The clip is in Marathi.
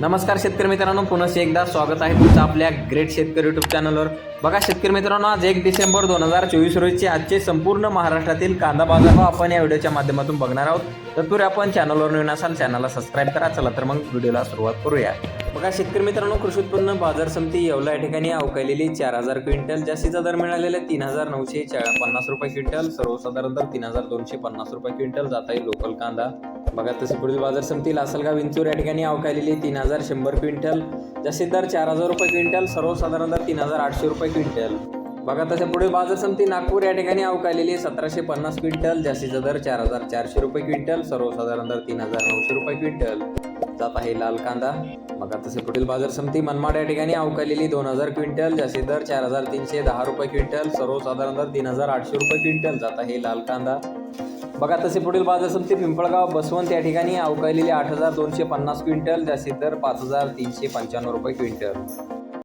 नमस्कार शेतकरी मित्रांनो पुन्हा एकदा स्वागत आहे तुमचं आपल्या ग्रेट शेतकरी युट्यूब चॅनलवर बघा शेतकरी मित्रांनो आज एक डिसेंबर दोन हजार चोवीस रोजीचे आजचे संपूर्ण महाराष्ट्रातील कांदा बाजारभाव आपण या व्हिडिओच्या माध्यमातून बघणार आहोत. तत्पूर्वी आपण चॅनलवर नवीन असाल चॅनलला सबस्क्राईब करा. चला तर मग व्हिडिओला सुरुवात करूया. बघा शेतकरी मित्रांनो कृषी उत्पन्न बाजार समिती येवला या ठिकाणी अवकालेली चार हजार क्विंटल जास्तीचा दर मिळालेला तीन हजार नऊशे पन्नास रुपये क्विंटल सर्वसाधारण दर तीन हजार दोनशे पन्नास रुपये क्विंटल जात आहे लोकल कांदा. बघा तसे पुढील बाजार समिती लासलगाव विंचूर या ठिकाणी अवकालेली तीन हजार शंभर क्विंटल. जसे दर चार हजार रुपये क्विंटल. सर्वसाधारण दर तीन हजार आठशे रुपये क्विंटल. बघा तसे पुढील बाजार समिती नागपूर या ठिकाणी अवकालेली सतराशे पन्नास क्विंटल. जास्तीचा दर चार हजार चारशे रुपये क्विंटल. सर्वसाधारण दर तीन हजार नऊशे रुपये क्विंटल. जात आहे लाल कांदा. बघा तसे पुढील बाजार समिती मनमाड या ठिकाणी अवकालेली दोन हजार क्विंटल. जास्तीत दर चार हजार तीनशे दहा रुपये क्विंटल. सर्वसाधारण दर तीन हजार आठशे रुपये क्विंटल. जात आहे लाल कांदा. बघा तसे पुढील बाजार समिती पिंपळगाव बसवंत या ठिकाणी अवकालेली आठ हजार दोनशे पन्नास क्विंटल जास्तीत दर पाच हजार तीनशे पंच्याण्णव रुपये क्विंटल.